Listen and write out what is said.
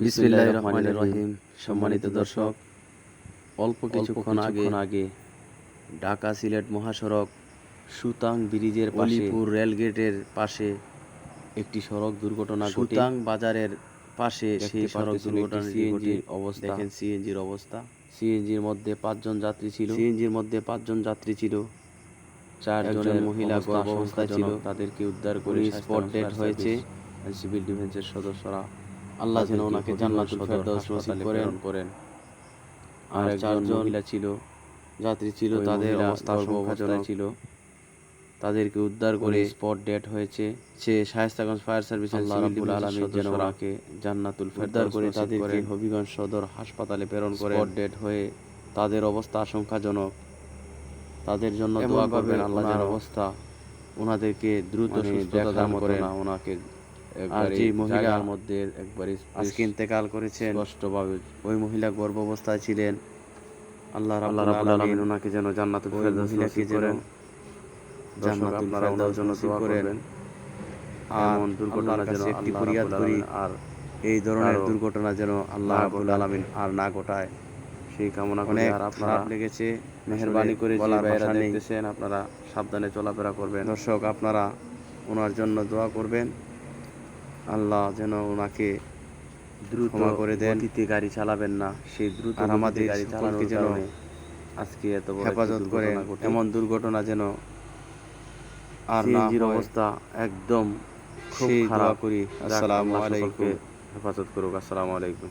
রহিম। সম্মানিত দর্শক অল্প কিছুক্ষণ আগে আগে ঢাকা সিলেট মহাসড়ক সুতাং ব্রিজের পাশে রেলগেটের পাশে একটি সড়ক দুর্ঘটনা সুতাং বাজারের পাশে সেই সড়ক দুর্ঘটনা সিএনজির অবস্থা দেখেন সিএনজির অবস্থা। সিএনজির মধ্যে পাঁচজন যাত্রী ছিল। সিএনজির মধ্যে পাঁচজন যাত্রী ছিল। চারজন মহিলা গর্ভ অবস্থায় ছিল। তাদেরকে উদ্ধার করে স্পট ডেট হয়েছে। সিভিল ডিফেন্সের সদস্যরা। আল্লাহ যেন ওনাকে জান্নাতুল ফেরদাউস নসিব করেন। করেন। আর চারজন মহিলা ছিল। যাত্রী ছিল তাদের অবস্থা অবস্থায় ছিল। তাদেরকে উদ্ধার করে স্পট ডেট হয়েছে। সে শায়েস্তাগঞ্জ ফায়ার সার্ভিস আল্লাহ রাব্বুল আলামিন যেন ওনাকে জান্নাতুল ফেরদাউস করে তাদেরকে হবিগঞ্জ সদর হাসপাতালে প্রেরণ করে স্পট ডেট হয়ে তাদের অবস্থা আশঙ্কাজনক। তাদের জন্য দোয়া করবেন আল্লাহ যেন অবস্থা ওনাদেরকে দ্রুত সুস্থতা দান করেন। ওনাকে মহিলার মধ্যে একবারে আজকে ইন্তেকাল করেছেন। স্পষ্টভাবে ওই মহিলা গর্ভাবস্থায় ছিলেন। আল্লাহ আল্লাহ রাব্বুল আলামিন ওনাকে যেন জান্নাতুল ফেরদাউস নসিব করেন। জান্নাতুল ফেরদাউস যেন দোয়া করবেন। আর দুর্ঘটনা যেন একটি ফরিয়াদ করি আর এই ধরনের দুর্ঘটনা যেন আল্লাহ রাব্বুল আলামিন আর না ঘটায়। সেই কামনা করে আর আপনারা লেগেছে মেহেরবানি করে যে ভাইরা দেখতেছেন আপনারা সাবধানে চলাফেরা করবেন। দর্শক আপনারা ওনার জন্য দোয়া করবেন। আল্লাহ যেন ওনাকে দ্রুত ক্ষমা করে দেন। গতিতে গাড়ি চালাবেন না। সেই দ্রুত আর আমাদের গাড়ি চালানোর যেন আজকে এত বড় হেফাজত করে এমন দুর্ঘটনা যেন আর না অবস্থা একদম খুব খারাপ। করি। আসসালামু আলাইকুম। হেফাজত করুক। আসসালামু আলাইকুম।